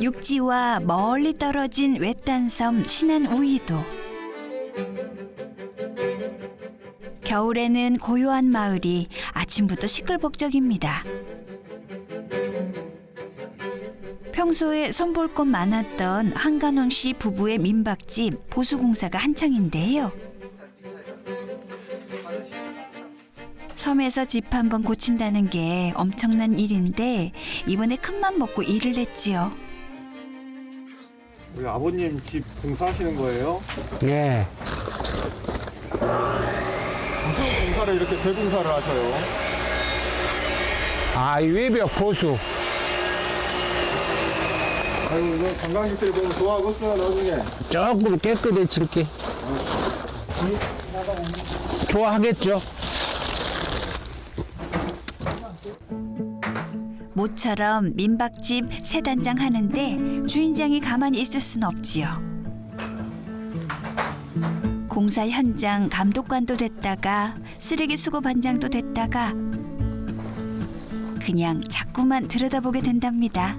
육지와 멀리 떨어진 외딴 섬 신안 우이도 겨울에는 고요한 마을이 아침부터 시끌벅적입니다. 평소에 손볼 곳 많았던 한간홍 씨 부부의 민박집 보수공사가 한창인데요. 섬에서 집 한 번 고친다는 게 엄청난 일인데 이번에 큰맘 먹고 일을 했지요. 우리 아버님 집 공사하시는 거예요? 예. 무슨 공사를 이렇게 대공사를 하셔요? 아, 이 외벽 보수. 아유, 이거 관광객들이 보면 좋아하겠어요, 나중에. 조금 깨끗해질게. 좋아하겠죠? 모처럼 민박집 새 단장 하는데 주인장이 가만히 있을 순 없지요. 공사 현장 감독관도 됐다가 쓰레기 수거 반장도 됐다가 그냥 자꾸만 들여다보게 된답니다.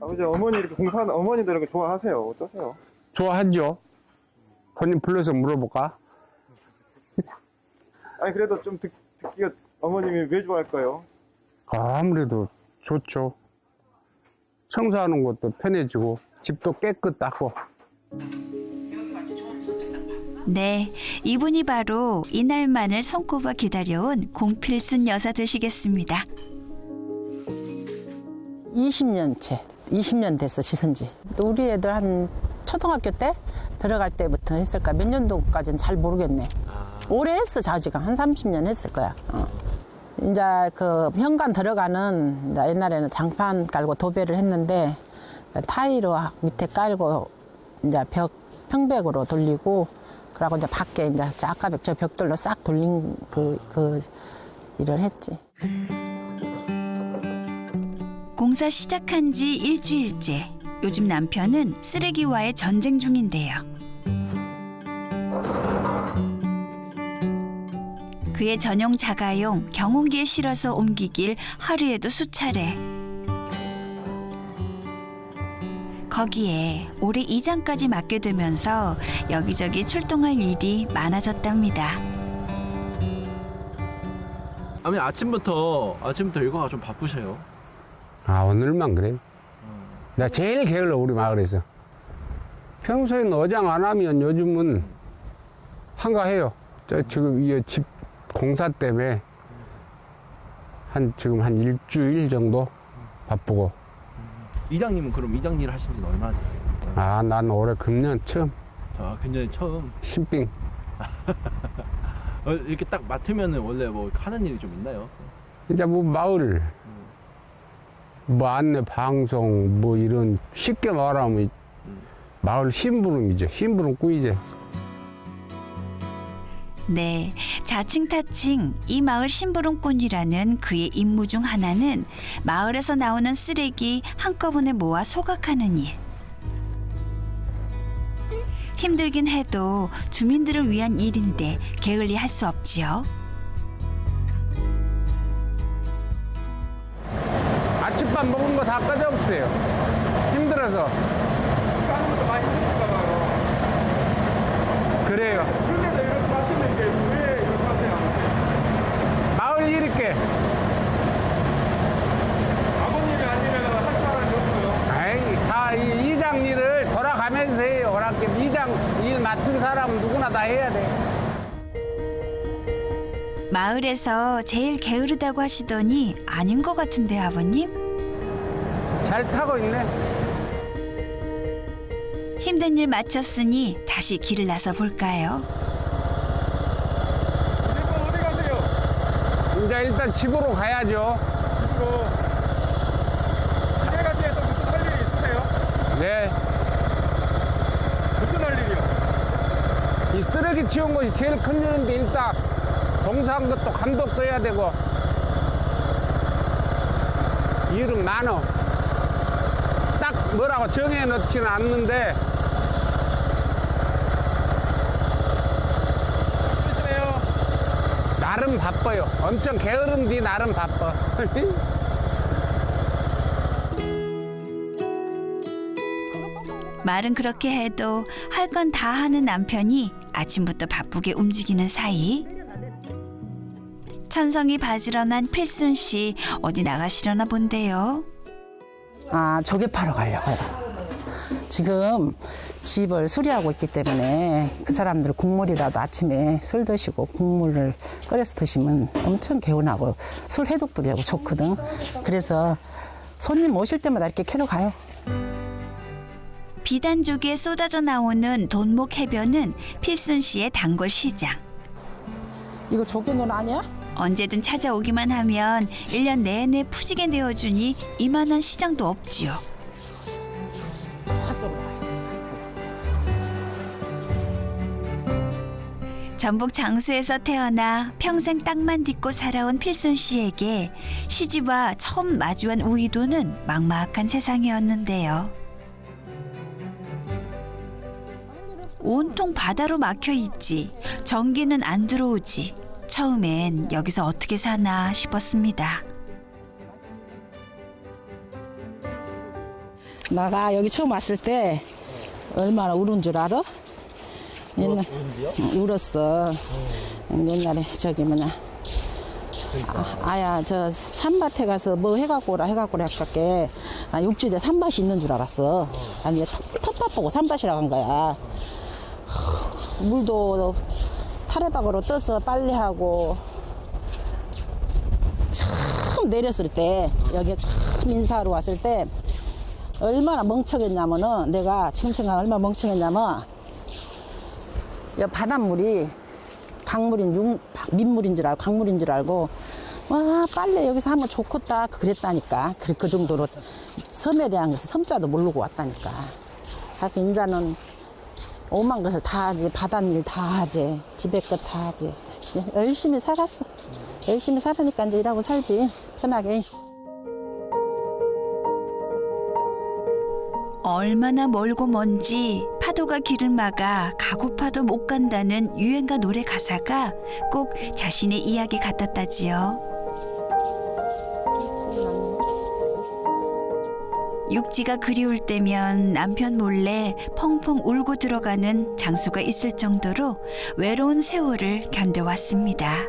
아버지, 어머니 이렇게 공사하는 어머니들 이런 거 좋아하세요? 어떠세요? 좋아하죠? 손님 불러서 물어볼까? 아니, 그래도 좀 듣, 듣기가 어머님이 왜 좋아할까요? 아무래도 좋죠. 청소하는 것도 편해지고, 집도 깨끗하고. 네, 이분이 바로 이날만을 손꼽아 기다려온 공필순 여사 되시겠습니다. 20년째, 20년 됐어 시선지. 또 우리 애들 한 초등학교 때 들어갈 때부터 했을까 몇 년도까지는 잘 모르겠네. 오래 했어 자지가 한 30년 했을 거야. 어. 이제 그 현관 들어가는 이제 옛날에는 장판 깔고 도배를 했는데 타일로 밑에 깔고 이제 벽 평백으로 돌리고 그러고 이제 밖에 이제 아까 저 벽돌로 싹 돌린 그, 그 일을 했지. 공사 시작한 지 일주일째. 요즘 남편은 쓰레기와의 전쟁 중인데요. 그의 전용 자가용 경운기에 실어서 옮기길 하루에도 수차례. 거기에 올해 이장까지 맡게 되면서 여기저기 출동할 일이 많아졌답니다. 아니 아침부터 아침부터 일과가 좀 바쁘셔요. 아, 오늘만 그래. 나 제일 게을러, 우리 마을에서. 평소에는 어장 안 하면 요즘은 한가해요. 저 지금 이집 공사 때문에 한, 지금 한 일주일 정도 바쁘고. 이장님은 그럼 이장 일 하신 지는 얼마나 됐어요? 아, 난 올해 금년 처음 자, 굉장히 처음 신빙. 어, 이렇게 딱 맡으면은 원래 뭐 하는 일이 좀 있나요? 이제 뭐 마을, 뭐 안내 방송, 뭐 이런 쉽게 말하면 마을 심부름이죠. 심부름 꾸이제. 네, 자칭 타칭 이 마을 심부름꾼이라는 그의 임무 중 하나는 마을에서 나오는 쓰레기 한꺼번에 모아 소각하는 일. 힘들긴 해도 주민들을 위한 일인데 게을리 할 수 없지요. 아침밥 먹은 거 다 까져없어요. 힘들어서. 하는 것도 많이 힘드실까 봐요. 그래요. 근데도 이렇게 하시는 게 왜 이렇게 하세요? 마을 일있게 아버님이 아니면 할 사람이 없어요. 아이, 다 이 이장 일을 돌아가면서 해요. 그렇게 이장 일 맡은 사람은 누구나 다 해야 돼. 마을에서 제일 게으르다고 하시더니 아닌 것 같은데 아버님? 잘 타고 있네. 힘든 일 마쳤으니 다시 길을 나서 볼까요? 이제 어디 가세요? 이제 일단 집으로 가야죠. 집으로. 집에 가시면 또 무슨 할 일이 있으세요? 네. 무슨 할 일이요? 이 쓰레기 치운 것이 제일 큰 일인데 일단 봉사한 것도 감독도 해야 되고 일은 많어. 딱 뭐라고 정해 놓지는 않는데 힘드시네요. 나름 바빠요. 엄청 게으른 뒤 나름 바빠. 말은 그렇게 해도 할 건 다 하는 남편이 아침부터 바쁘게 움직이는 사이 천성이 바지런한 필순 씨 어디 나가시려나 본데요. 아, 조개 파러 가려고요. 지금 집을 수리하고 있기 때문에 그 사람들 국물이라도 아침에 술 드시고 국물을 끓여서 드시면 엄청 개운하고 술 해독도 되고 좋거든. 그래서 손님 오실 때마다 이렇게 캐러 가요. 비단족에 쏟아져 나오는 돈목 해변은 필순 씨의 단골 시장. 이거 조개 논 아니야? 언제든 찾아오기만 하면 일 년 내내 푸지게 내어주니 이만한 시장도 없지요. 전북 장수에서 태어나 평생 땅만 딛고 살아온 필순 씨에게 시집와 처음 마주한 우이도는 막막한 세상이었는데요. 온통 바다로 막혀 있지. 전기는 안 들어오지. 처음엔 여기서 어떻게 사나 싶었습니다. 나가 여기 처음 왔을 때 얼마나 울은 줄 알아? 옛날 응, 울었어. 옛날에 저기 뭐냐. 아, 아야 저 산밭에 가서 뭐 해갖고 오라 해갖고 오라 할게 나 육지에 산밭이 있는 줄 알았어 아니 텃- 텃밭 보고 산밭이라고 한 거야 물도 타레박으로 떠서 빨래하고 처음 내렸을 때 여기 처음 인사하러 왔을 때 얼마나 멍청했냐면은 내가 지금 생각 얼마나 멍청했냐면 이 바닷물이 강물인 융 민물인 줄 알고 강물인 줄 알고 와 빨래 여기서 하면 좋겠다. 그랬다니까. 그, 그 정도로 섬에 대한 것을 섬자도 모르고 왔다니까. 하여튼 인자는 오만 것을 다 하지 바닷일 다 하지 집에 것 다 하지. 열심히 살았어. 열심히 살으니까 이제 일하고 살지 편하게. 얼마나 멀고 먼지 파도가 길을 막아 가고파도 못 간다는 유행가 노래 가사가 꼭 자신의 이야기 같았다지요. 육지가 그리울 때면 남편 몰래 펑펑 울고 들어가는 장수가 있을 정도로 외로운 세월을 견뎌왔습니다.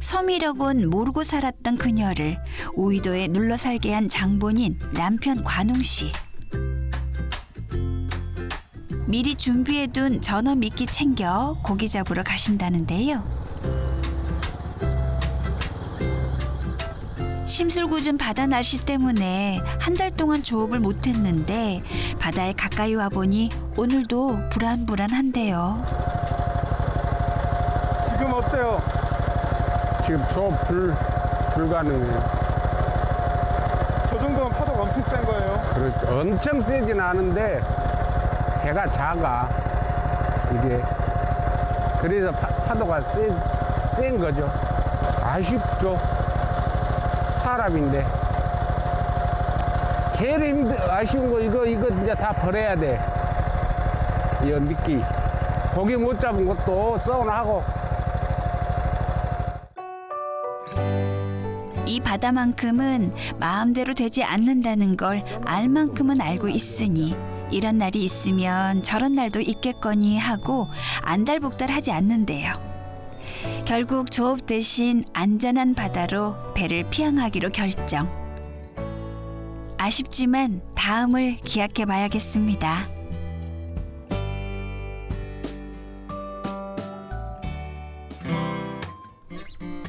섬이라곤 모르고 살았던 그녀를 우이도에 눌러 살게 한 장본인 남편 관웅 씨. 미리 준비해둔 전어 미끼 챙겨 고기 잡으러 가신다는데요. 심술궂은 바다 날씨 때문에 한 달 동안 조업을 못했는데 바다에 가까이 와 보니 오늘도 불안불안한데요. 지금 어때요? 지금 조업 불, 불가능해요. 저 정도면 파도가 엄청 센 거예요. 그렇죠. 엄청 세진 않은데 배가 작아. 이게. 그래서 파, 도가 센, 센 거죠. 아쉽죠. 사람인데. 제일 힘들, 아쉬운 거 이거, 이거 이제 다 버려야 돼. 이 미끼. 고기 못 잡은 것도 썩어나고. 이 바다만큼은 마음대로 되지 않는다는 걸 알만큼은 알고 있으니 이런 날이 있으면 저런 날도 있겠거니 하고 안달복달하지 않는데요. 결국 조업 대신 안전한 바다로 배를 피항하기로 결정. 아쉽지만 다음을 기약해 봐야겠습니다.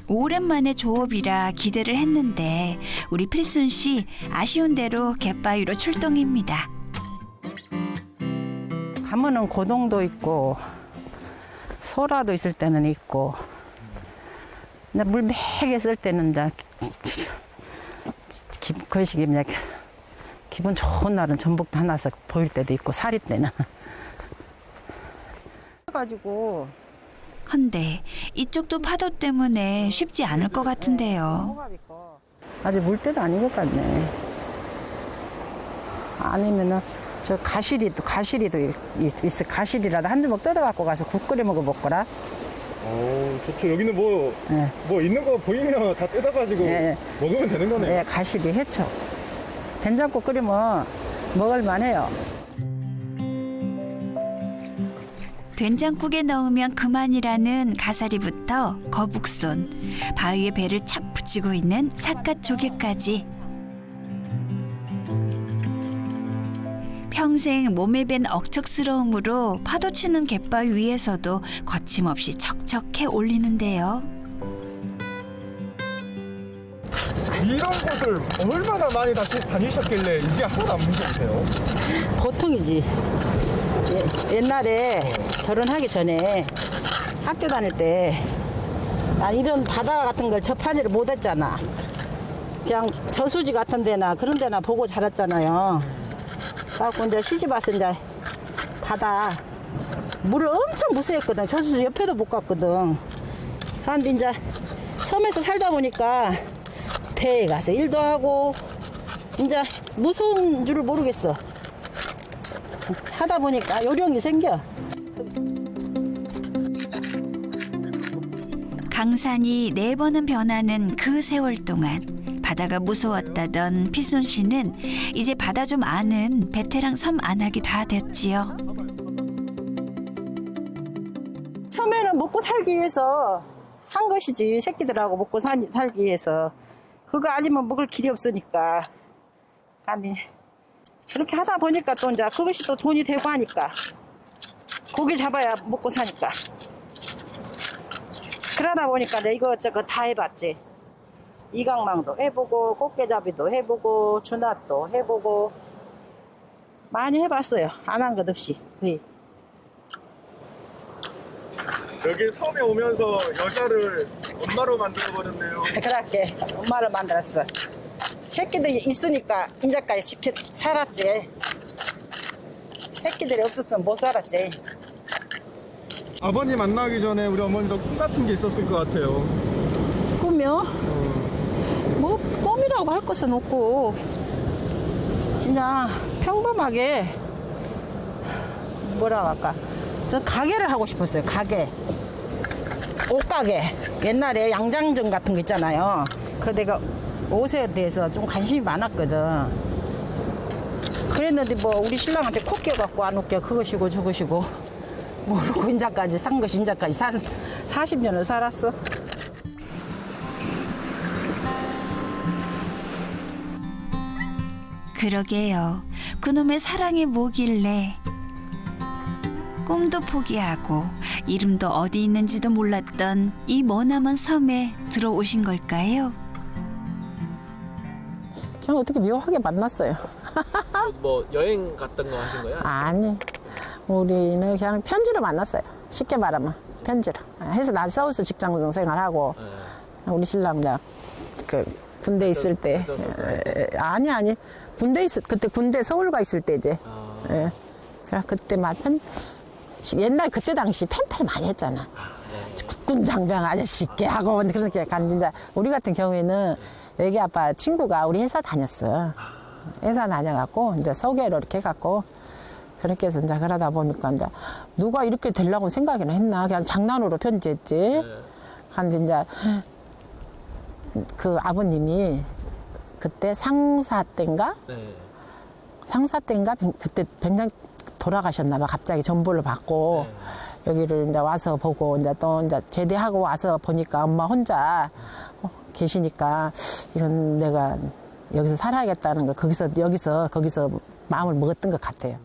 오랜만에 조업이라 기대를 했는데 우리 필순 씨 아쉬운 대로 갯바위로 출동입니다. 가면은 고동도 있고 소라도 있을 때는 있고 근데 물 매게 쓸 때는 기, 거시기 그냥 기분 좋은 날은 전복도 하나씩 보일 때도 있고 살이 때는 가지고 헌데 이쪽도 파도 때문에 쉽지 않을 것 같은데요. 아직 물 때도 아닌 것 같네. 아니면은 저 가시리도 가시리도 있- 있어 가시리라도 한 주먹 뜯어 갖고 가서 국 끓여 먹어 먹거라. 오, 좋죠. 여기는 뭐, 예. 뭐 있는 거 보이면 다 뜯어가지고 예. 먹으면 되는 거네요. 예, 가시리 해초. 된장국 끓이면 먹을만해요. 된장국에 넣으면 그만이라는 가사리부터 거북손, 바위에 배를 착 붙이고 있는 삿갓 조개까지 평생 몸에 밴 억척스러움으로 파도치는 갯바위 위에서도 거침없이 척척해 올리는데요. 이런 곳을 얼마나 많이 다시 다니셨길래 이게 하나도 안 문제세요? 보통이지. 예, 옛날에 결혼하기 전에 학교 다닐 때 난 이런 바다 같은 걸 접하지를 못했잖아. 그냥 저수지 같은 데나 그런 데나 보고 자랐잖아요. 그래갖고 이제 시집 와서 이제 바다 물을 엄청 무서워했거든. 저수지 옆에도 못 갔거든. 그런데 이제 섬에서 살다 보니까 배에 가서 일도 하고 이제 무서운 줄을 모르겠어. 하다 보니까 요령이 생겨. 강산이 네 번은 변하는 그 세월 동안 바다가 무서웠다던 피순 씨는 이제 바다 좀 아는 베테랑 섬 안악이 다 됐지요. 처음에는 먹고 살기 위해서 한 것이지 새끼들하고 먹고 사, 살기 위해서. 그거 아니면 먹을 길이 없으니까. 아니 그렇게 하다 보니까 또 이제 그것이 또 돈이 되고 하니까. 고기 잡아야 먹고 사니까. 그러다 보니까 내 이것저것 다 해봤지 이강망도 해보고 꽃게잡이도 해보고 주낫도 해보고 많이 해봤어요 안 한 것 없이 거의 여기 섬에 오면서 여자를 엄마로 만들어버렸네요. 그렇게 엄마를 만들었어. 새끼들이 있으니까 인자까지 지켜 살았지. 새끼들이 없었으면 못 살았지. 아버님 만나기 전에 우리 어머니도 꿈 같은 게 있었을 것 같아요. 꿈이요? 뭐 꿈이라고 할 것은 없고 그냥 평범하게 뭐라 할까? 저 가게를 하고 싶었어요 가게. 옷가게. 옛날에 양장점 같은 거 있잖아요. 그 내가 옷에 대해서 좀 관심이 많았거든. 그랬는데 뭐 우리 신랑한테 코 껴갖고 안 웃겨. 그것이고 저것이고. 모르고 인자까지 산 것이 인자까지 산 40년을 살았어 그러게요. 그놈의 사랑이 뭐길래 꿈도 포기하고 이름도 어디 있는지도 몰랐던 이 머나먼 섬에 들어오신 걸까요? 그냥 어떻게 묘하게 만났어요. 뭐 여행 갔던 거 하신 거야? 아니, 우리는 그냥 편지로 만났어요. 쉽게 말하면 편지로. 해서 나 서울서 직장 생활하고 네. 우리 신랑 그 군대 있을 때 에, 아니 아니 군대 있을 그때 군대 서울 가 있을 때 이제 아, 예. 그래 그때 막편 옛날 그때 당시 펜팔 많이 했잖아. 국군 장병 아저씨 께 하고 그렇게 갔는데 우리 같은 경우에는 애기 아빠 친구가 우리 회사 다녔어. 회사 다녀갖고 이제 소개로 이렇게 해갖고 그렇게 해서 이제 그러다 보니까 이제 누가 이렇게 되려고 생각이나 했나 그냥 장난으로 편지했지. 근데 이제 그 아버님이 그때 상사 때인가 네. 상사 때인가 병- 그때 병장 돌아가셨나 봐 갑자기 전보를 받고 여기를 이제 와서 보고 이제 또 이제 제대하고 와서 보니까 엄마 혼자 어, 계시니까 이건 내가 여기서 살아야겠다는 걸 거기서 여기서 거기서 마음을 먹었던 것 같아요.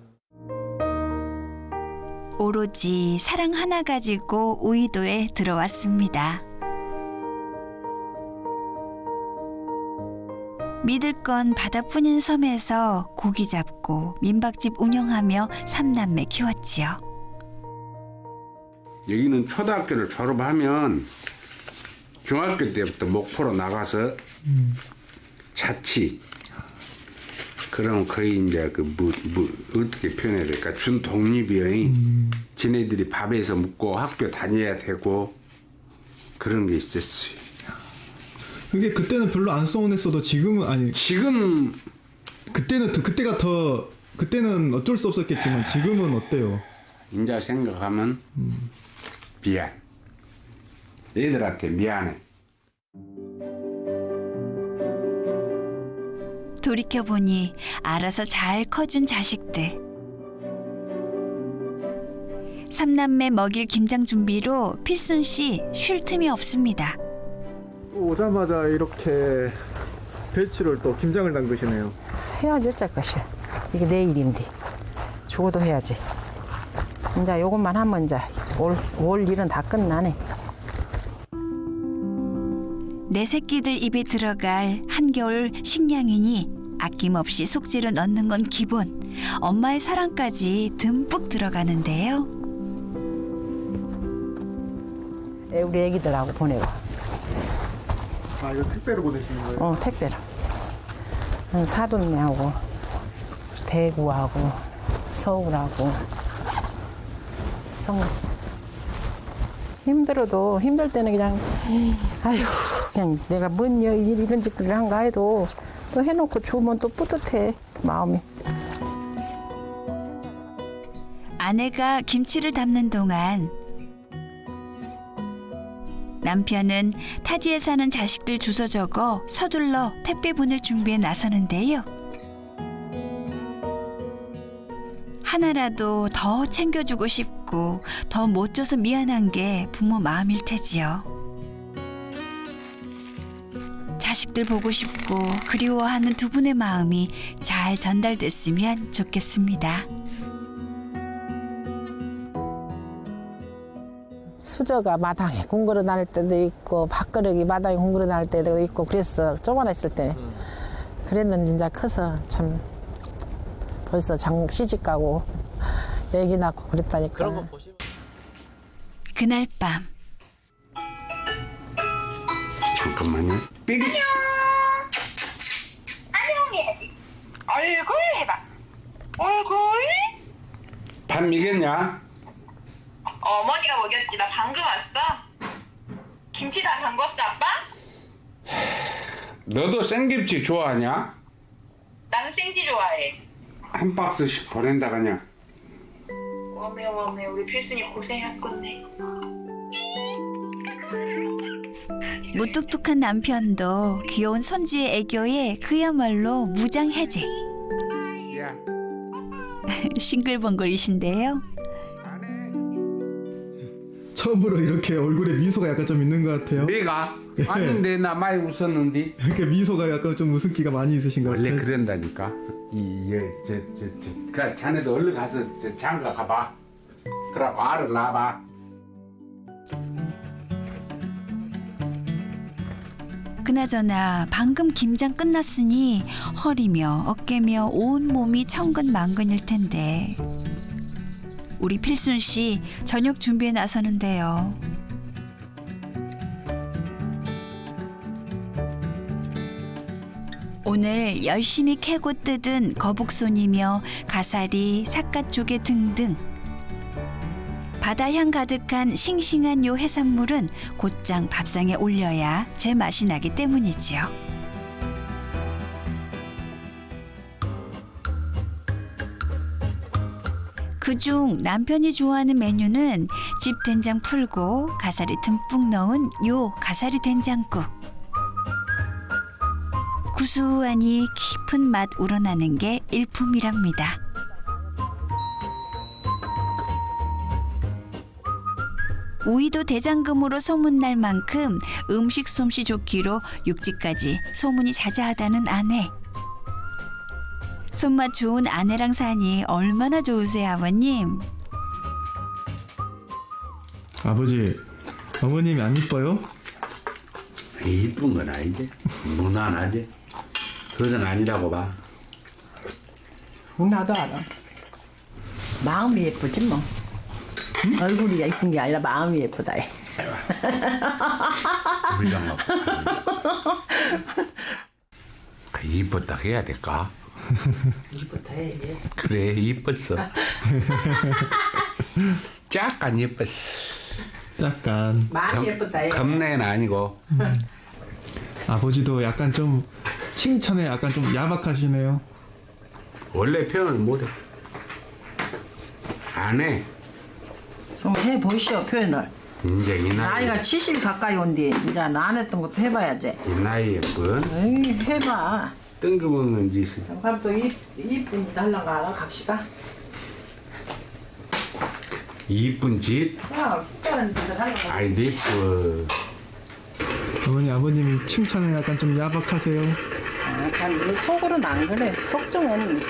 오로지 사랑 하나 가지고 우이도에 들어왔습니다. 믿을 건 바다뿐인 섬에서 고기 잡고 민박집 운영하며 삼남매 키웠지요. 여기는 초등학교를 졸업하면 중학교 때부터 목포로 나가서 자취. 그럼 거의 이제 그 뭐, 뭐 어떻게 표현해야 될까? 준 독립이요. 지네들이 밥에서 먹고 학교 다녀야 되고 그런 게 있었어요. 근데 그때는 별로 안 서운했어도 지금은 아니 지금 그때는 더- 그때가 더 그때는 어쩔 수 없었겠지만 지금은 어때요? 인자 생각하면 미안. 애들한테 미안해. 돌이켜보니 알아서 잘 커준 자식들. 삼남매 먹일 김장 준비로 필순 씨 쉴 틈이 없습니다. 오자마자 이렇게 배추를 또 김장을 담그시네요. 해야지 어쩔 것이야. 이게 내 일인데 죽어도 해야지. 이제 요것만 하면 이제 올, 올 일은 다 끝나네. 내 새끼들 입에 들어갈 한겨울 식량이니 아낌없이 속재료 넣는 건 기본. 엄마의 사랑까지 듬뿍 들어가는데요. 애- 우리 애기들하고 보내고. 아 이거 택배로 보내시는 거예요? 어, 택배로. 한 사돈네하고, 대구하고, 서울하고, 성. 힘들어도, 힘들 때는 그냥, 아휴, 그냥 내가 뭔 여- 일, 이런 짓을 한가 해도 또 해놓고 주면 또 뿌듯해, 마음이. 아내가 김치를 담는 동안 남편은 타지에 사는 자식들 주소 적어 서둘러 택배 보낼 준비에 나서는데요. 하나라도 더 챙겨주고 싶고 더 못 줘서 미안한 게 부모 마음일 테지요. 자식들 보고 싶고 그리워하는 두 분의 마음이 잘 전달됐으면 좋겠습니다. 수저가 마당에 공그러 다닐 때도 있고 밥그릇이 마당에 공그러 다닐 때도 있고 그랬어 조그만했을 때 그랬는데 이제 커서 참 벌써 장 시집 가고 애기 낳고 그랬다니까 그런 거 보시면 그날 밤 잠깐만요. 삐리. 안녕 해야지. 얼굴 해봐. 얼굴? 밥 미겠냐? 어머니가 먹였지. 나 방금 왔어. 김치 다 담궜어, 아빠? 너도 생김치 좋아하냐? 나는 생지 좋아해. 한 박스씩 보낸다 그냥. 워메 워메 우리 필순이 고생했겠네. 무뚝뚝한 남편도 귀여운 손주의 애교에 그야말로 무장해제 야, 싱글벙글이신데요. 처음으로 이렇게 얼굴에 미소가 약간 좀 있는 것 같아요. 내가 왔는데 나 많이 웃었는데 이렇게 미소가 약간 좀 웃음기가 많이 있으신 것 원래 같아요. 그런다니까. 이저저저저 그러니까 자네도 얼른 가서 저 장가 가봐. 그러고 알을 낳아봐. 그나저나 방금 김장 끝났으니 허리며 어깨며 온 몸이 천근만근일 텐데 우리 필순 씨 저녁 준비에 나서는데요. 오늘 열심히 캐고 뜯은 거북손이며 가사리, 삿갓조개 등등 바다향 가득한 싱싱한 요 해산물은 곧장 밥상에 올려야 제 맛이 나기 때문이지요. 그중 남편이 좋아하는 메뉴는 집 된장 풀고 가사리 듬뿍 넣은 요 가사리 된장국. 구수하니 깊은 맛 우러나는 게 일품이랍니다. 우이도 대장금으로 소문날 만큼 음식 솜씨 좋기로 육지까지 소문이 자자하다는 아내. 손맛 좋은 아내랑 사니 얼마나 좋으세요, 아버님? 아버지, 어머님이 안 이뻐요? 이쁜 건 아닌데 무난하지. 그건 아니라고 봐. 나도 알아 마음이 예쁘지 뭐 얼굴이 예쁜 게 아니라 마음이 예쁘다 없고. 이뻤다 해야 될까? 이쁘다 해야지 그래 이뻤어. 약간 이뻤어. 약간 마음이 예쁘다 해 겁내는 아니고 아버지도 약간 좀 칭찬에 약간 좀 야박하시네요. 원래 표현을 못해. 안 해. 좀 해보시오 표현을 이제 이 나이 나이가 70 가까이 온디 이제 안 했던 것도 해봐야지. 이 나이에 뻔 에이 해봐. 뜬금없는 짓을 그럼 또 이, 이쁜 짓 하려고 알아 각시가? 이쁜 짓 그럼 색다른 짓을 하려고 아이 니쁘 어머니 아버님이 칭찬을 약간 좀 야박하세요. 약간 속으로는 안 그래. 속정은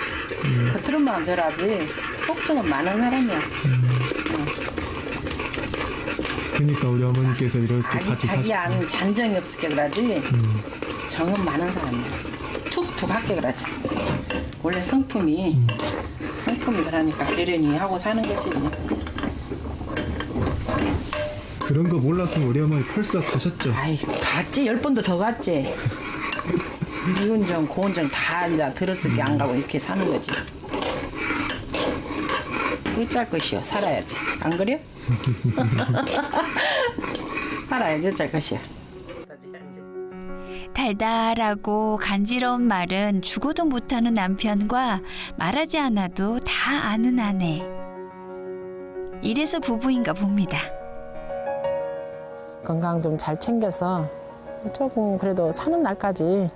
겉으로만 저라지 속정은 많은 사람이야. 그러니까 우리 어머니께서 이렇게 아니 같이 자기 사시- 안 잔정이 없을 게 그러지 정은 많은 사람이야. 할게 그러지. 원래 성품이 성품이 그러니까 배려니 하고 사는 거지. 그런 거 몰랐으면 우리 어머니 펄썩 가셨죠. 아이 갔지 열 번도 더 갔지. 이운정 고운정 다 이제 들었을 게 안 가고 이렇게 사는 거지. 어쩔 것이요 살아야지 안 그래? 살아야지 어쩔 것이야. 달달하고 간지러운 말은 죽어도 못하는 남편과 말하지 않아도 다 아는 아내. 이래서 부부인가 봅니다. 건강 좀 잘 챙겨서 조금 그래도 사는 날까지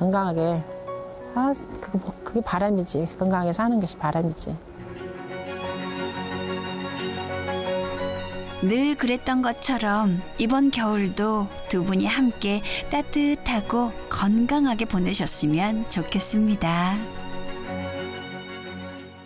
건강하게 아 뭐- 그게 바람이지 건강하게 사는 것이 바람이지. 늘 그랬던 것처럼 이번 겨울도 두 분이 함께 따뜻하고 건강하게 보내셨으면 좋겠습니다.